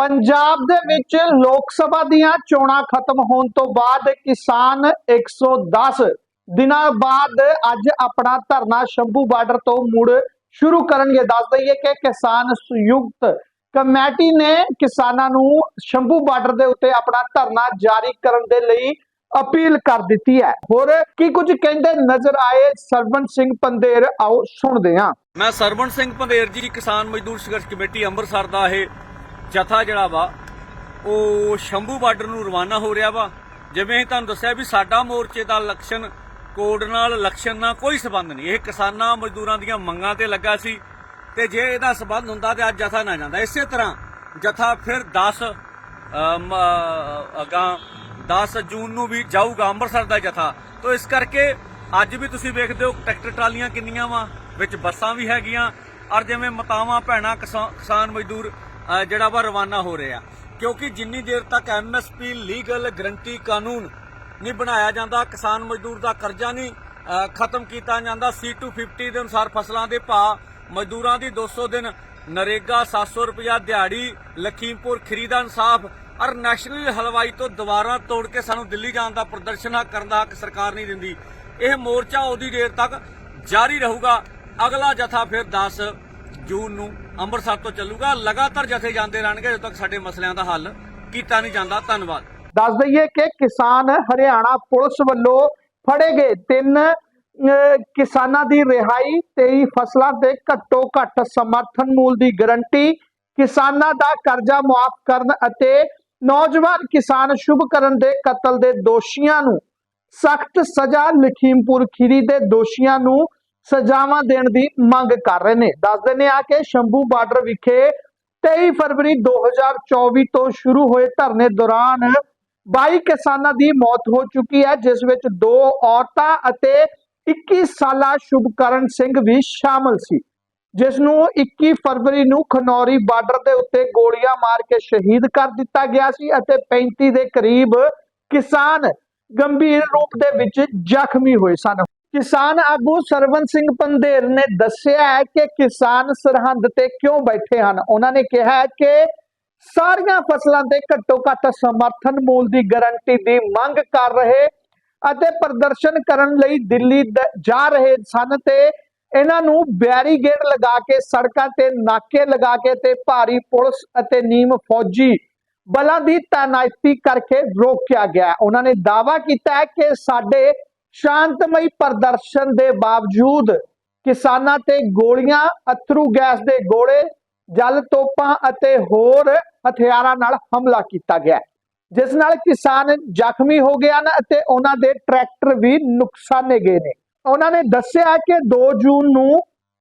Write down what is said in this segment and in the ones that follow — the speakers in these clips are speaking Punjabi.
ਪੰਜਾਬ ਦੇ ਵਿੱਚ ਲੋਕ ਸਭਾ ਦੀਆਂ ਚੋਣਾਂ ਖਤਮ ਹੋਣ ਤੋਂ ਬਾਅਦ ਕਿਸਾਨ 110 ਦਿਨਾਂ ਬਾਅਦ ਅੱਜ ਆਪਣਾ ਧਰਨਾ ਸ਼ੰਭੂ ਬਾਰਡਰ ਤੋਂ ਮੁੜ ਸ਼ੁਰੂ ਕਰਨਗੇ। ਦੱਸ ਦਈਏ ਕਿ ਕਿਸਾਨ ਸੰਯੁਕਤ ਕਮੇਟੀ ਨੇ ਕਿਸਾਨਾਂ ਨੂੰ ਸ਼ੰਭੂ ਬਾਰਡਰ ਦੇ ਉੱਤੇ ਆਪਣਾ ਧਰਨਾ ਜਾਰੀ ਕਰਨ ਦੇ ਲਈ ਅਪੀਲ ਕਰ ਦਿੱਤੀ ਹੈ। ਹੋਰ ਕੀ ਕੁਝ ਕਹਿੰਦੇ ਨਜ਼ਰ ਆਏ? ਸਰਵਨ ਸਿੰਘ ਪੰਦੇਰ, ਆਓ ਸੁਣਦੇ ਹਾਂ। ਮੈਂ ਸਰਵਣ ਸਿੰਘ ਪੰਧੇਰ ਜੀ, ਕਿਸਾਨ ਮਜ਼ਦੂਰ ਸੰਘਰਸ਼ ਕਮੇਟੀ ਅੰਮ੍ਰਿਤਸਰ ਦਾ ਇਹ ਜਥਾ ਜਿਹੜਾ ਵਾ ਉਹ ਸ਼ੰਭੂ ਬਾਰਡਰ ਨੂੰ ਰਵਾਨਾ ਹੋ ਰਿਹਾ ਵਾ। ਜਿਵੇਂ ਅਸੀਂ ਤੁਹਾਨੂੰ ਦੱਸਿਆ ਵੀ ਸਾਡਾ ਮੋਰਚੇ ਦਾ ਲਕਸ਼ਣ ਕੋਡ ਨਾਲ ਲਕਸ਼ਣ ਨਾਲ ਕੋਈ ਸਬੰਧ ਨਹੀਂ। ਇਹ ਕਿਸਾਨਾਂ ਮਜ਼ਦੂਰਾਂ ਦੀਆਂ ਮੰਗਾਂ ਤੇ ਲੱਗਾ ਸੀ ਤੇ ਜੇ ਇਹਦਾ ਸਬੰਧ ਹੁੰਦਾ ਤੇ ਅੱਜ ਜਥਾ ਨਾ ਜਾਂਦਾ। ਇਸੇ ਤਰ੍ਹਾਂ ਜਥਾ ਫਿਰ 10 ਅਮ, ਅਗਾਂ 10 ਜੂਨ ਨੂੰ ਵੀ ਜਾਊਗਾ ਅੰਮ੍ਰਿਤਸਰ ਦਾ ਜਥਾ। ਤੋਂ ਇਸ ਕਰਕੇ ਅੱਜ ਵੀ ਤੁਸੀਂ ਵੇਖਦੇ ਹੋ ਟਰੈਕਟਰ ਟਰਾਲੀਆਂ ਕਿੰਨੀਆਂ ਵਾ ਵਿੱਚ ਬੱਸਾਂ ਵੀ ਹੈਗੀਆਂ। ਔਰ ਜਿਵੇਂ ਮਤਾਵਾਂ ਭੈਣਾਂ ਕਿਸਾ- ਕਿਸਾਨ ਮਜ਼ਦੂਰ ਜਿਹੜਾ ਵਾ ਰਵਾਨਾ ਹੋ ਰਿਹਾ। ਕਿਉਂਕਿ ਜਿੰਨੀ ਦੇਰ ਤੱਕ ਐਮਐਸਪੀ ਲੀਗਲ ਗਰੰਟੀ ਕਾਨੂੰਨ ਨਹੀਂ ਬਣਾਇਆ ਜਾਂਦਾ, ਕਿਸਾਨ ਮਜ਼ਦੂਰ ਦਾ ਕਰਜ਼ਾ ਨਹੀਂ ਖਤਮ ਕੀਤਾ ਜਾਂਦਾ C250 ਦੇ ਅਨੁਸਾਰ ਫਸਲਾਂ ਦੇ ਭਾਅ, ਮਜ਼ਦੂਰਾਂ ਦੀ 200 ਦਿਨ, ਨਰੇਗਾ 700 ਰੁਪਇਆ ਦਿਹਾੜੀ, ਲਖੀਮਪੁਰ ਖਰੀ ਦਾ ਇਨਸਾਫ ਔਰ ਨੈਸ਼ਨਲ ਹਲਵਾਈ ਤੋਂ ਦੁਬਾਰਾ ਤੋੜ ਕੇ ਸਾਨੂੰ ਦਿੱਲੀ ਜਾਣ ਦਾ ਪ੍ਰਦਰਸ਼ਨ ਕਰਨ ਦਾ ਹੱਕ ਸਰਕਾਰ ਨਹੀਂ ਦਿੰਦੀ। ਇਹ ਮੋਰਚਾ ਉਹਦੀ ਦੇਰ ਤੱਕ ਜਾਰੀ ਰਹੂਗਾ। ਅਗਲਾ ਜਥਾ ਫਿਰ 10 ਜੂਨ ਨੂੰ ਅੰਮ੍ਰਿਤਸਰ ਤੋਂ ਚੱਲੂਗਾ। ਲਗਾਤਾਰ ਜਥੇ ਜਾਂਦੇ ਰਹਿਣਗੇ, ਜਦੋਂ ਤੱਕ ਸਾਡੇ ਮਸਲਿਆਂ ਦਾ ਹੱਲ ਕੀਤਾ ਨਹੀਂ ਜਾਂਦਾ। ਧੰਨਵਾਦ। ਦੱਸ ਦਈਏ ਕਿ ਕਿਸਾਨ ਹਰਿਆਣਾ ਪੁਲਿਸ ਵੱਲੋਂ ਫੜੇ ਗਏ ਤਿੰਨ ਕਿਸਾਨਾਂ ਦੀ ਰਿਹਾਈ 23 ਫਸਲਾਂ ਦੇ ਘੱਟੋ ਘੱਟ ਸਮਰਥਨ ਮੂਲ ਦੀ ਗਰੰਟੀ, ਕਿਸਾਨਾਂ ਦਾ ਕਰਜ਼ਾ ਮੁਆਫ ਕਰਨ ਅਤੇ ਨੌਜਵਾਨ ਕਿਸਾਨ ਸ਼ੁਭ ਕਰਨ ਦੇ ਕਤਲ ਦੇ ਦੋਸ਼ੀਆਂ ਨੂੰ ਸਖਤ ਸਜ਼ਾ, ਲਖੀਮਪੁਰ ਖੀਰੀ ਦੇ ਦੋਸ਼ੀਆਂ ਨੂੰ ਸਜ਼ਾਵਾਂ ਦੇਣ ਦੀ ਮੰਗ ਕਰ ਰਹੇ ਨੇ। ਦੱਸ ਦਿੰਦੇ ਆ ਕਿ ਸ਼ੰਭੂ ਬਾਰਡਰ ਵਿਖੇ 23 ਫਰਵਰੀ 2024 ਤੋਂ ਸ਼ੁਰੂ ਹੋਏ ਧਰਨੇ ਦੌਰਾਨ 22 ਕਿਸਾਨਾਂ ਦੀ ਮੌਤ ਹੋ ਚੁੱਕੀ ਹੈ, ਜਿਸ ਵਿੱਚ ਦੋ ਔਰਤਾਂ ਅਤੇ 21 ਸਾਲਾ ਸ਼ੁਭਕਰਨ ਸਿੰਘ ਵੀ ਸ਼ਾਮਲ ਸੀ। ਜਿਸ ਨੂੰ 21 ਫਰਵਰੀ ਨੂੰ ਖਨੌਰੀ ਬਾਰਡਰ ਦੇ ਉੱਤੇ ਗੋਲੀਆਂ ਮਾਰ ਕੇ ਸ਼ਹੀਦ ਕਰ ਦਿੱਤਾ ਗਿਆ ਸੀ ਅਤੇ 35 ਦੇ ਕਰੀਬ ਕਿਸਾਨ ਗੰਭੀਰ ਰੂਪ ਦੇ ਵਿੱਚ ਜ਼ਖਮੀ ਹੋਏ ਸਨ। ਕਿਸਾਨ ਆਗੂ ਸਰਵਨ ਸਿੰਘ ਪੰਦੇਰ ਨੇ ਦੱਸਿਆ ਹੈ ਕਿ ਕਿਸਾਨ ਸਰਹੰਦ ਤੇ ਕਿਉਂ ਬੈਠੇ ਹਨ? ਉਹਨਾਂ ਨੇ ਕਿਹਾ ਕਿ ਸਾਰੀਆਂ ਫਸਲਾਂ ਤੇ ਘੱਟੋ ਘੱਟ ਸਮਰਥਨ ਮੂਲ ਦੀ ਗਾਰੰਟੀ ਦੀ ਮੰਗ ਕਰ ਰਹੇ ਅਤੇ ਪ੍ਰਦਰਸ਼ਨ ਕਰਨ ਲਈ ਦਿੱਲੀ ਜਾ ਰਹੇ ਸਨ ਤੇ ਇਹਨਾਂ ਨੂੰ ਬੈਰੀਗੇਡ ਲਗਾ ਕੇ ਸੜਕਾਂ ਤੇ ਨਾਕੇ ਲਗਾ ਕੇ ਤੇ ਭਾਰੀ ਪੁਲਿਸ ਅਤੇ ਨੀਮ ਫੌਜੀ ਬਲਾਂ ਦੀ ਤਾਇਨਾਤੀ ਕਰਕੇ ਰੋਕਿਆ ਗਿਆ। ਉਹਨਾਂ ਨੇ ਦਾਅਵਾ ਕੀਤਾ ਹੈ ਕਿ ਸਾਡੇ ਸ਼ਾਂਤਮਈ ਪ੍ਰਦਰਸ਼ਨ ਦੇ ਬਾਵਜੂਦ ਕਿਸਾਨਾਂ ਤੇ ਗੋਲੀਆਂ, ਅਥਰੂ ਗੈਸ ਦੇ ਗੋਲੇ, ਜਲ ਤੋਪਾਂ ਅਤੇ ਹੋਰ ਹਥਿਆਰਾਂ ਨਾਲ ਹਮਲਾ ਕੀਤਾ ਗਿਆ ਜਿਸ ਨਾਲ ਕਿਸਾਨ ਜ਼ਖਮੀ ਹੋ ਗਏ ਹਨ ਅਤੇ ਉਹਨਾਂ ਦੇ ਟਰੈਕਟਰ ਵੀ ਨੁਕਸਾਨੇ ਗਏ ਨੇ। ਉਹਨਾਂ ਨੇ ਦੱਸਿਆ ਕਿ 2 ਜੂਨ ਨੂੰ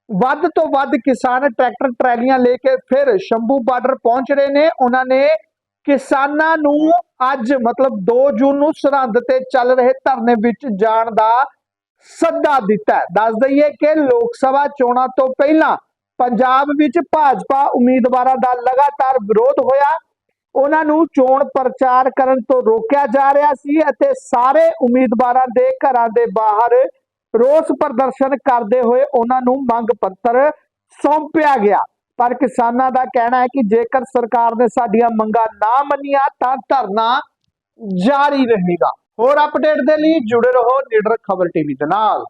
ਵੱਧ ਤੋਂ ਵੱਧ ਕਿਸਾਨ ਟਰੈਕਟਰ ਟਰੈਲੀਆਂ ਲੈ ਕੇ ਫਿਰ ਸ਼ੰਭੂ ਬਾਰਡਰ ਪਹੁੰਚ ਰਹੇ ਨੇ। ਉਹਨਾਂ ਨੇ ਕਿਸਾਨਾਂ ਨੂੰ ਅੱਜ ਮਤਲਬ 2 ਜੂਨ ਨੂੰ ਸਰਹੰਦ ਤੇ ਚੱਲ ਰਹੇ ਧਰਨੇ ਵਿੱਚ ਜਾਣ ਦਾ ਸੱਦਾ ਦਿੱਤਾ ਦੱਸ ਦਈਏ ਕਿ ਲੋਕ ਸਭਾ ਚੋਣਾਂ ਤੋਂ ਪਹਿਲਾਂ ਪੰਜਾਬ ਵਿੱਚ ਭਾਜਪਾ ਉਮੀਦਵਾਰਾਂ ਦਾ ਲਗਾਤਾਰ ਵਿਰੋਧ ਹੋਇਆ। ਉਹਨਾਂ ਨੂੰ ਚੋਣ ਪ੍ਰਚਾਰ ਕਰਨ ਤੋਂ ਰੋਕਿਆ ਜਾ ਰਿਹਾ ਸੀ ਅਤੇ ਸਾਰੇ ਉਮੀਦਵਾਰਾਂ ਦੇ ਘਰਾਂ ਦੇ ਬਾਹਰ ਰੋਸ ਪ੍ਰਦਰਸ਼ਨ ਕਰਦੇ ਹੋਏ ਉਹਨਾਂ ਨੂੰ ਮੰਗ ਪੱਤਰ ਸੌਂਪਿਆ ਗਿਆ। ਪਰ ਕਿਸਾਨਾਂ ਦਾ ਕਹਿਣਾ ਹੈ ਕਿ ਜੇਕਰ ਸਰਕਾਰ ਨੇ ਸਾਡੀਆਂ ਮੰਗਾਂ ਨਾ ਮੰਨੀਆਂ ਤਾਂ ਧਰਨਾ ਜਾਰੀ ਰਹੇਗਾ। ਹੋਰ ਅਪਡੇਟ ਦੇ ਲਈ ਜੁੜੇ ਰਹੋ ਲੀਡਰ ਖਬਰ ਟੀਵੀ ਦੇ ਨਾਲ।